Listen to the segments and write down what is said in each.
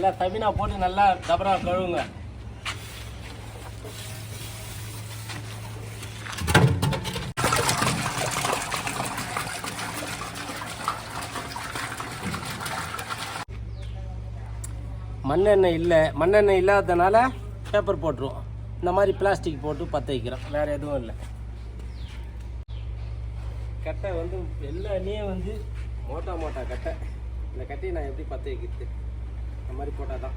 நல்லா தமிழா போட்டு நல்லா டபரா கழுவுங்க. மண்ணெண்ணெய் இல்லை. மண்ணெண்ணெய் இல்லாததுனால பேப்பர் போட்டுருவோம். இந்த மாதிரி பிளாஸ்டிக் போட்டு பற்ற வைக்கிறோம். வேறு எதுவும் இல்லை. கட்டை வந்து எல்லாமே வந்து மோட்டா மோட்டா கட்டை. இந்த கட்டையை நான் எப்படி பற்ற வைக்கிறது? இந்த மாதிரி போட்டால் தான்.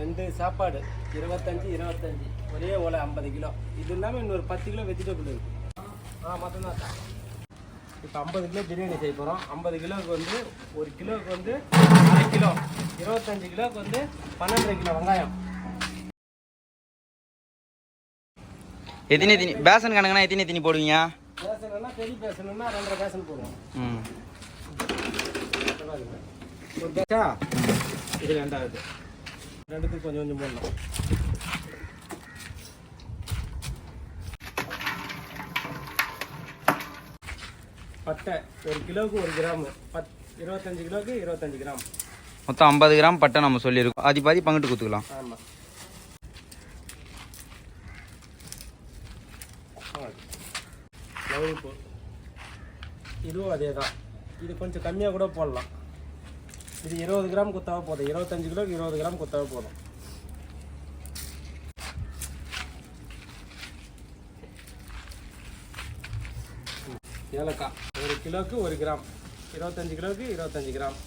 ரெண்டு சாப்பாடு இருபத்தஞ்சி இருபத்தஞ்சி. ஒரே ஓலை ஐம்பது கிலோ. இது இல்லாமல் இன்னொரு பத்து கிலோ வெஜிடபிள் இருக்குது ஆ மட்டும்தான் சார் இப்போ ஐம்பது கிலோ பிரியாணி செய்ய போகிறோம் ஐம்பது கிலோவுக்கு வந்து ஒரு கிலோவுக்கு வந்து அரை கிலோ. இருபத்தஞ்சி கிலோவுக்கு வந்து பன்னெண்டரை கிலோ வெங்காயம். எத்தனை எத்தனை? பேசன் கணக்குனா எத்தனை எத்தனை போடுவீங்க? பேசணும்னா பெரிய பேசணும்னா ரெண்டரை பேசன் போடுவோம். ம். இது ரெண்டாவது. ரெண்டுத்துக்கு கொஞ்சம் கொஞ்சம் போடணும் பட்டை ஒரு கிலோவுக்கு ஒரு கிராம். பத் இருபத்தஞ்சு கிலோவுக்கு இருபத்தஞ்சு கிராம். மொத்தம் ஐம்பது கிராம் பட்டை நம்ம சொல்லியிருக்கோம். பாதி பாதி பங்கிட்டு கொடுத்துக்கலாம். ஆமாம் லவங்கப்பூ இதுவும் அதே தான் இது கொஞ்சம் கம்மியாக கூட போடலாம். இது இருபது கிராம் குத்தாவே போதும். இருபத்தஞ்சு கிலோக்கு இருபது கிராம் குத்தாவே போதும். ஏலக்காய். ஒரு கிலோக்கு ஒரு கிராம். இருபத்தஞ்சு கிலோக்கு இருபத்தஞ்சு கிராம்.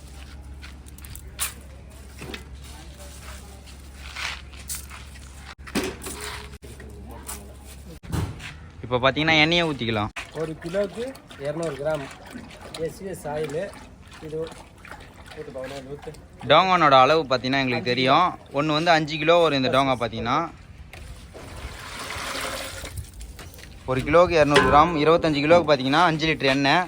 இப்போ பார்த்தீங்கன்னா எண்ணெயை ஊற்றிக்கலாம். ஒரு கிலோவுக்கு இரநூறு கிராம். SVS oil. இது டோங்கனோட அளவு பார்த்தீங்கன்னா எங்களுக்கு தெரியும். ஒன்று வந்து அஞ்சு கிலோ வரும் இந்த டோங்கா பார்த்தீங்கன்னா. ஒரு கிலோவுக்கு இரநூறு கிராம் இருபத்தஞ்சு கிலோவுக்கு பார்த்தீங்கன்னா அஞ்சு லிட்டர் எண்ணெய்.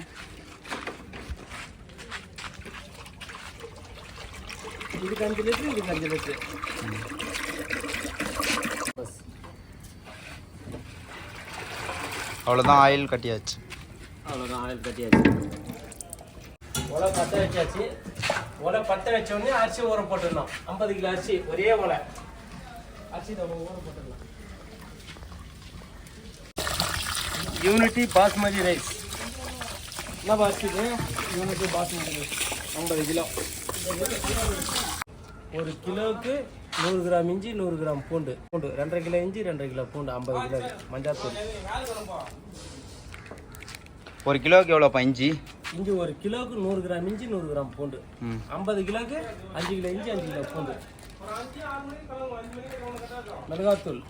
இதுக்கு அஞ்சு லிட்டரு இதுக்கு அஞ்சு லிட்டரு பஸ் அவ்வளோதான் ஆயில் கட்டியாச்சு. அவ்வளோதான் ஆயில் கட்டியாச்சு. பற்ற வச்சாச்சு. ஒலை பற்ற வச்ச உடனே அரிசி ஊற போட்டுடணும் ஐம்பது கிலோ அரிசி ஒரே ஒலை அரிசி நம்ம ஊற போட்டுடலாம். யூனிட்டி பாஸ்மதி ரைஸ் என்ன இது யூனிட்டி பாஸ்மதி ரைஸ் ஐம்பது கிலோ. ஒரு கிலோவுக்கு நூறு கிராம் இஞ்சி நூறு கிராம் பூண்டு. பூண்டு ரெண்டரை கிலோ இஞ்சி ரெண்டரை கிலோ பூண்டு ஐம்பது கிலோ மஞ்சாத்தூள் ஒரு கிலோவுக்கு எவ்வளோப்பா இஞ்சி? இஞ்சி ஒரு கிலோவுக்கு நூறு கிராம் இஞ்சி நூறு கிராம் பூண்டு. ஐம்பது கிலோவுக்கு அஞ்சு கிலோ இஞ்சி அஞ்சு கிலோ பூண்டு. மிளகாத்தூள்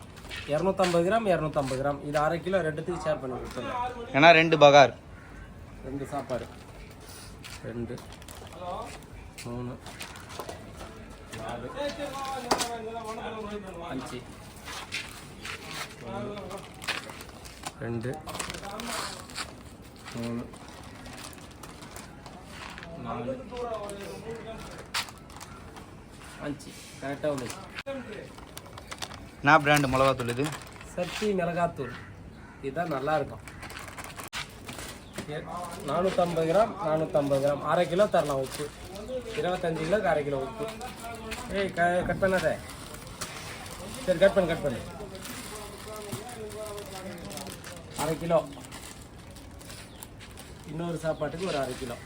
இரநூத்தம்பது கிராம் இரநூத்தம்பது கிராம். இது அரை கிலோ ரெண்டுத்துக்கு ஷேர் பண்ணி கொடுத்துருங்க ஏன்னா ரெண்டு பகார். ரெண்டு சாப்பாடு. ரெண்டு. மூணு. நாலு. அஞ்சு. ரெண்டு. மூணு. நாலு அஞ்சு கரெக்டாக வந்துச்சு என்ன பிராண்டு மிளகாத்தூள் இது? சக்தி மிளகாத்தூள். இதுதான் நல்லா இருக்கும் நானூற்றம்பது கிராம் நானூற்றம்பது கிராம். அரை கிலோ தரலாம் உப்பு. இருபத்தஞ்சு கிலோக்கு அரை கிலோ உப்பு. ஏய் க கட் பண்ணாத. சரி கட் பண்ணு கட் பண்ணு. அரை கிலோ. இன்னொரு சாப்பாட்டுக்கு ஒரு அரை கிலோ.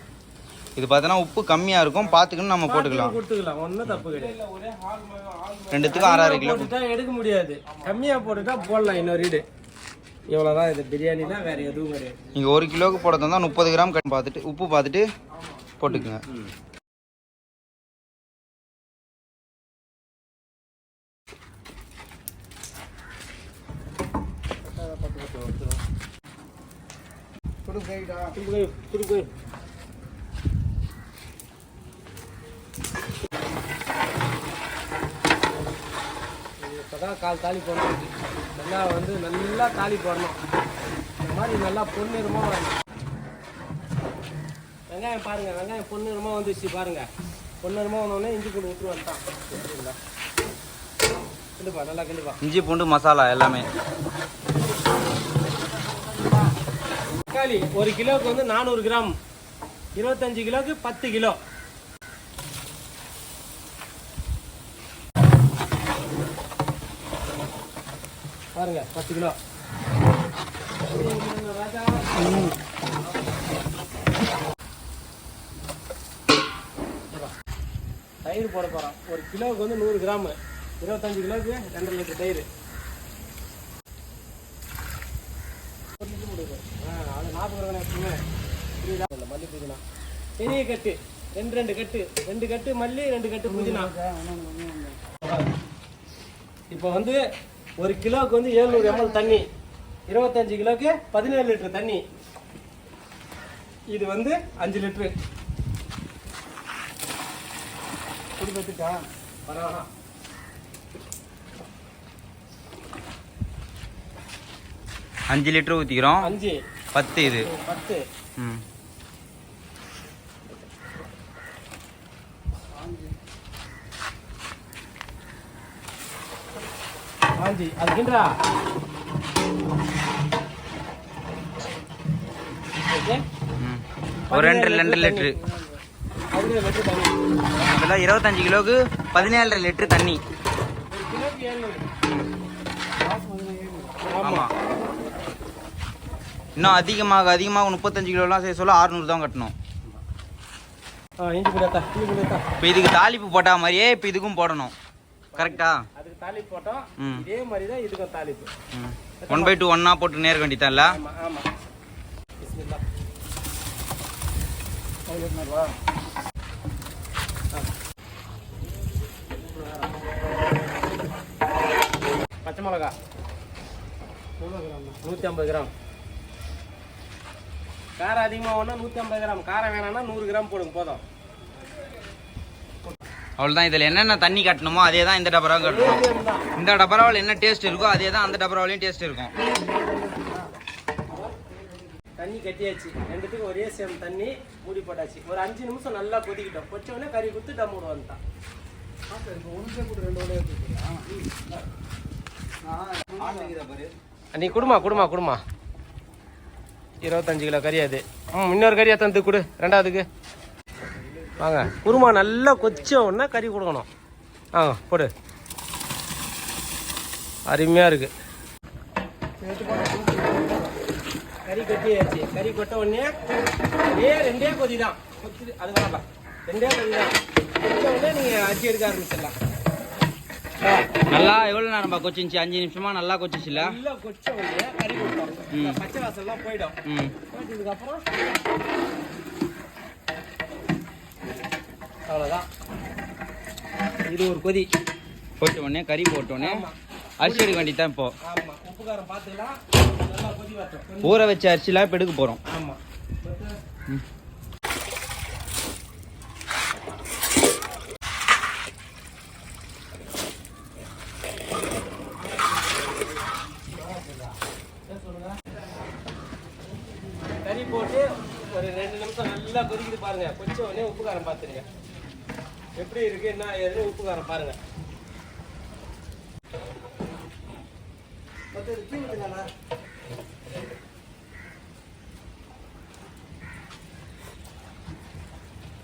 இது பார்த்தோன்னா உப்பு கம்மியாக இருக்கும். பார்த்துக்கணும் நம்ம போட்டுக்கலாம். கொடுத்துக்கலாம். ஒன்றும் தப்பு கிடையாது. ரெண்டுத்துக்கும் ஆறு ஆறு கிலோ போட்டுட்டா எடுக்க முடியாது. கம்மியாக போட்டுட்டா போடலாம். இன்னொரு ஈடு இவ்வளோதான் இது. பிரியாணினா வேற எதுவும் கிடையாது. நீங்கள் ஒரு கிலோவுக்கு போட தந்தால் முப்பது கிராம் கட் பார்த்துட்டு உப்பு பார்த்துட்டு போட்டுக்குங்க. திருப்பி திருப்பி இப்போதான் கால் தாலி போடணும் நல்லா வந்து நல்லா தாலி போடணும். இந்த மாதிரி நல்லா பொன்னிறமாக வரணும். வெங்காயம் பாருங்க வெங்காயம் பொன்னிறமாக வந்துச்சு பாருங்க. பொன்னிறமாக வந்தோடனே இஞ்சி பூண்டு விட்டு வந்துட்டான். கிண்டுப்பா நல்லா கிண்டுப்பா. இஞ்சி பூண்டு மசாலா எல்லாமே. தக்காளி ஒரு கிலோவுக்கு வந்து நானூறு கிராம். இருபத்தஞ்சு கிலோக்கு பத்து கிலோ. பாருங்க பத்து கிலோ. தயிர் போட போகிறோம் ஒரு கிலோவுக்கு வந்து நூறு கிராமு. இருபத்தஞ்சு கிலோவுக்கு ரெண்டரை லிட்டர் தயிர். ஒரு லிட்டர் கொடுக்கும் ஆ அது நாற்பது ரூபா எப்பவுமே புரியுதா? இந்த மல்லி புதினா. பெரிய கட்டு. ரெண்டு ரெண்டு கட்டு. ரெண்டு கட்டு மல்லி ரெண்டு கட்டு புதினா. இப்போ வந்து ஒரு கிலோவுக்கு வந்து ஏழ்நூறு எம்எல் தண்ணி. இருபத்தஞ்சு கிலோவுக்கு பதினேழு லிட்டர் தண்ணி. இது வந்து அஞ்சு லிட்டரு. குடும்பத்துக்கா பரவாயில்ல. அஞ்சு லிட்டர் ஊற்றிக்கிறோம் அஞ்சு. பத்து இது. பத்து. ம். அஞ்சு அது கிண்டா ஓகே. ம். ஒரு ரெண்டு ரெண்டு லிட்ரு பதினேழு இதெல்லாம் இருபத்தஞ்சு கிலோவுக்கு பதினேழரை லிட்டரு தண்ணி. ஆமாம் இன்னும் அதிகமாக அதிகமாக முப்பத்தஞ்சு கிலோலாம் செய்ய சொல்ல அறுநூறு தான் கட்டணும். இப்போ இதுக்கு தாளிப்பு போட்டா மாதிரியே இப்போ இதுக்கும் போடணும். கரெக்டா அதுக்கு தாளிப்பு போட்டோம். இதே மாதிரி தான் இதுக்கும் தாளிப்பு ம். ஒன் பை டூ ஒன்னா போட்டு நேர வேண்டியதான்ல ஆமா பச்சை மிளகா. நூற்றி ஐம்பது கிராம். காரம் அதிகமாக வேணா நூற்றி ஐம்பது கிராம். காரம் வேணாம்னா நூறு கிராம் போடுங்க போதும். அவ்வளோதான் இதில் என்னென்ன தண்ணி கட்டணுமோ அதே தான் இந்த டபராவும் கட்டணும். தான். இந்த டபராவில் என்ன டேஸ்ட் இருக்கோ அதே தான் அந்த டபராவிலையும் டேஸ்ட் இருக்கும். தண்ணி கட்டியாச்சு. ரெண்டுத்துக்கும் ஒரே சேம் தண்ணி மூடி போட்டாச்சு. ஒரு அஞ்சு நிமிஷம் நல்லா கொதிக்கிட்டோம். கொச்ச உடனே கறி குத்து டம் விட வந்துட்டான் நீ குடுமா குடுமா குடுமா. இருபத்தஞ்சு கிலோ கறி அது. ம் இன்னொரு கறி தந்து கொடு. ரெண்டாவதுக்கு. வாங்க. குருமா நல்லா கொச்ச உடனே கறி கொடுக்கணும். ஆ போடு. அருமையாக இருக்கு. கறி கொட்டியாச்சு. கறி கொட்ட உடனே ஒரே ரெண்டே கொதி தான். கொத்தி அது வேணாம் ரெண்டே கொதி தான். கொச்ச உடனே நீங்கள் அரிசி எடுக்க ஆரம்பிச்சிடலாம். நல்லா எவ்வளோ நேரம் கொச்சிச்சு? அஞ்சு நிமிஷமா நல்லா கொச்சிச்சுல? நல்லா கொச்ச உடனே கறி கொடுத்தோம். பச்சை வாசல்லாம் போயிடும். ம். போட்டதுக்கு அப்புறம் அவ்வளோதான் இது ஒரு கொதி. போட்ட உடனே கறி போட்ட உடனே. அரிசி எடுக்க வேண்டியதான் இப்போ. ஆமா. உப்பு காரம் பார்த்துக்கலாம் நல்லா கொதி வரட்டும். ஊற வச்ச அரிசிலாம் இப்போ எடுக்க போகிறோம் ஆமா. கறி போட்டு ஒரு ரெண்டு நிமிஷம் நல்லா கொதிக்குது பாருங்க. கொஞ்சம் உடனே உப்பு காரம் பார்த்துருங்க எப்படி இருக்கு என்ன ஏதுன்னு உப்பு காரம் பாருங்க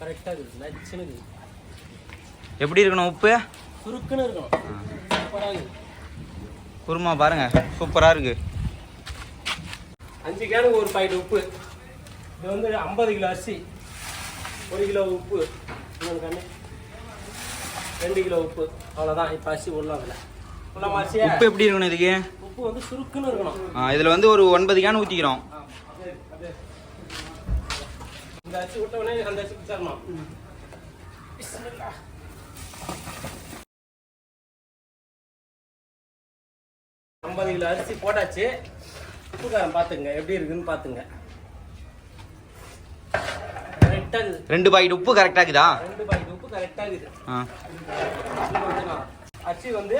கரெக்டாக இருக்குது நச்சுன்னு எப்படி இருக்கணும் உப்பு? சுருக்குன்னு இருக்கும் சூப்பராக இருக்குது குருமா பாருங்க சூப்பராக இருக்கு. அஞ்சு கேனுக்கு ஒரு பாக்கெட் உப்பு. இது வந்து ஐம்பது கிலோ அரிசி ஒரு கிலோ உப்பு. கண்ணு ரெண்டு கிலோ உப்பு. அவ்வளோதான் இப்போ அரிசி உள்ள அதில் உள்ள அரிசியா உப்பு எப்படி இருக்கணும் இதுக்கு? உப்பு வந்து சுருக்குன்னு இருக்கணும். ஆ, இதுல வந்து ஒரு ஒன்பது கேன் ஊற்றிக்கிறோம். இந்த அரிசி விட்ட உடனே அந்த அரிசி பிஸ்மில்லா. ஐம்பது கிலோ அரிசி போட்டாச்சு. உப்பு காரம் பார்த்துங்க. எப்படி இருக்குன்னு பார்த்துங்க. கரெக்டாக ரெண்டு பாக்கெட் உப்பு கரெக்டாக இருக்குதா? ரெண்டு பாக்கெட் கரெக்டாக இருக்குது. ஆ. அரிசி வந்து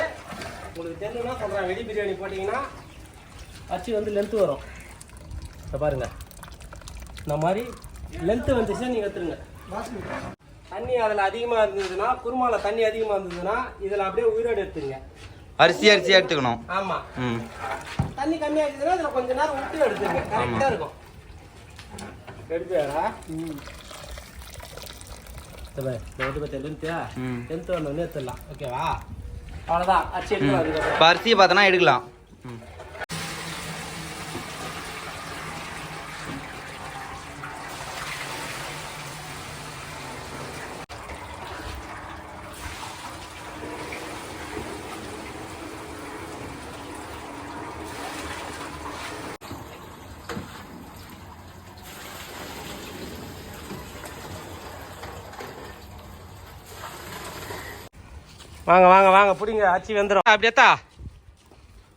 உங்களுக்கு தெரிஞ்சுன்னா சொல்கிறேன் வெடி பிரியாணி போட்டிங்கன்னா அரிசி வந்து லென்த்து வரும். இதை பாருங்க. இந்த மாதிரி லென்த்து வந்துச்சுன்னா நீங்கள் எடுத்துருங்க. தண்ணி அதில் அதிகமாக இருந்ததுன்னா குருமாவில் தண்ணி அதிகமாக இருந்ததுன்னா இதில் அப்படியே உயிரோடு எடுத்துங்க அரிசி அரிசியாக எடுத்துக்கணும். ஆமாம் ம். தண்ணி கம்மியாக இருக்குதுன்னா இதில் கொஞ்ச நேரம் விட்டு எடுத்துங்க கரெக்டாக இருக்கும். எடுத்துடா பாரு, இந்த வந்து பார்த்தா லென்த்தியா ம் லென்த் ஒன்று நேற்றுலாம் ஓகேவா அவ்வளோதான் அச்சு எடுக்கலாம் பார்த்தோன்னா எடுக்கலாம் ம் வாங்க வாங்க வாங்க பிடிங்க அச்சு வந்துடும் அப்படியேத்தா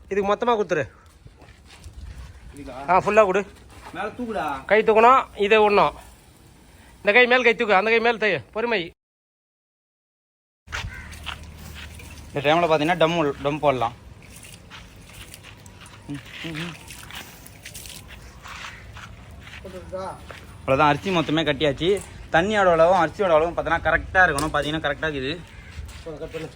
இதுக்கு மொத்தமாக கொடுத்துரு ஆ ஃபுல்லாக கொடு. மேலே தூக்குடா. கை தூக்கணும் இதை விடணும் இந்த கை மேல் கை தூக்கு அந்த கை மேல் தை பொறுமை. இந்த டைமில் பார்த்தீங்கன்னா டம் டம் போடலாம். அவ்வளோதான் அரிசி மொத்தமே கட்டியாச்சு. தண்ணியோட அளவும் அரிசியோட அளவும் பார்த்தீங்கன்னா கரெக்டாக இருக்கணும். பார்த்தீங்கன்னா கரெக்டாக இருக்குது. கட் பண்ணு.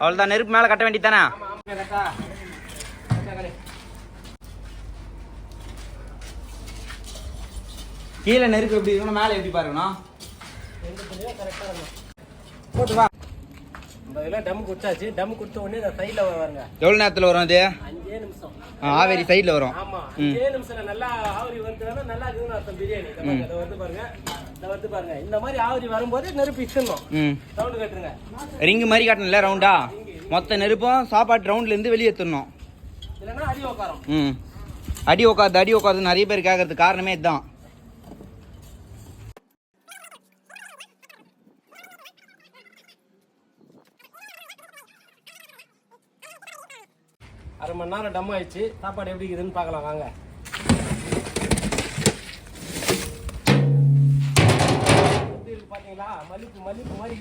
அவ்வளோதான் நெருப்பு மேலே கட்ட வேண்டியதானே கீழே நெருப்பு எப்படி இருக்கணும் மேலே எப்படி பாருங்கண்ணா போட்டு வா. ஐம்பது கிலோ டம் குடிச்சாச்சு. டம் கொடுத்த உடனே சைடில் வருங்க எவ்வளோ நேரத்தில் வரும் அது? ஆவேரி சைடில் வரும். ஆமா. ம். அஞ்சே நிமிஷத்துல நல்லா ஆவரி வருதுன்னா நல்லா இருக்குதுன்னு அர்த்தம் பிரியாணி. இந்த பாருங்க இதை வந்து பாருங்க. இதை வந்து பாருங்க. இந்த மாதிரி ஆவரி வரும்போது நெருப்பு கட்டுருங்க ரிங்கு மாதிரி காட்டணும்ல ரவுண்டா மொத்த நெருப்பும் சாப்பாட்டு ரவுண்ட்லேருந்து வெளியே எடுத்துடணும். இல்லைன்னா அடி உக்காரம். ம். அடி உட்காது அடி உட்காது நிறைய பேர் கேட்கறதுக்கு காரணமே இதுதான். அரை மணி நேரம் டம் ஆயிடுச்சு. சாப்பாடு எப்படி இருக்குதுன்னு பார்க்கலாம் வாங்க. எப்படி இருக்கு பாத்தீங்களா மல்லிப்பு மல்லிப்பு மாதிரி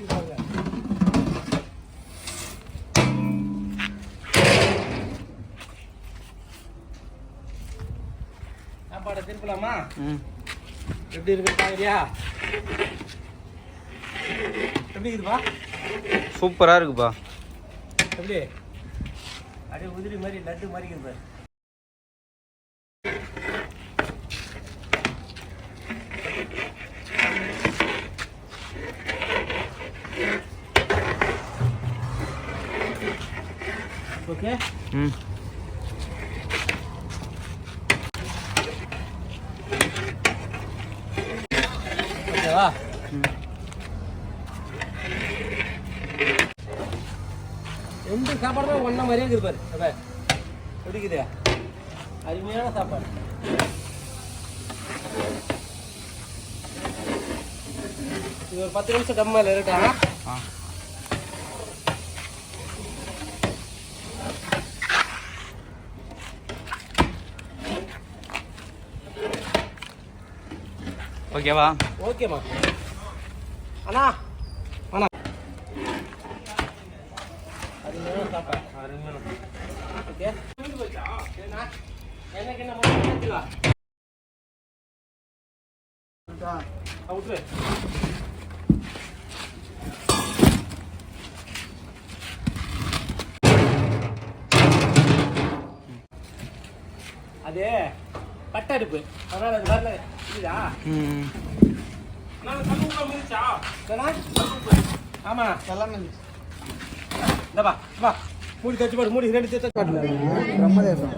சாப்பாடை திருப்பலாமா? எப்படி இருக்கு பாக்குறியா எப்படி இருக்குப்பா? சூப்பராக இருக்குப்பா. எப்படி? அப்படியே உதிரி மாதிரி லட்டு மாதிரி இருக்குது பாரு. ஓகே ம். ஓகேவா ரெண்டு சாப்பாடுமே ஒன்றா மாதிரியே இருக்குது பாரு. அப்ப எப்படி இருக்குது அருமையான சாப்பாடு. இது ஒரு பத்து நிமிஷம் டம்மாயில் இருக்கா ஆ ஓகேவா? ஓகேம்மா. அண்ணா அருமையான சாப்பாடு அருமையான ஓகே சரிண்ணா எனக்கு என்ன விட்டுரு. அது கட்டடுப்பு அதனால அது வரல. இதுதா ஆமா எல்லாமே இந்த பா. మూడు తెచ్చిపోడు మూడు రెండు తెచ్చి బ్రహ్మదేశం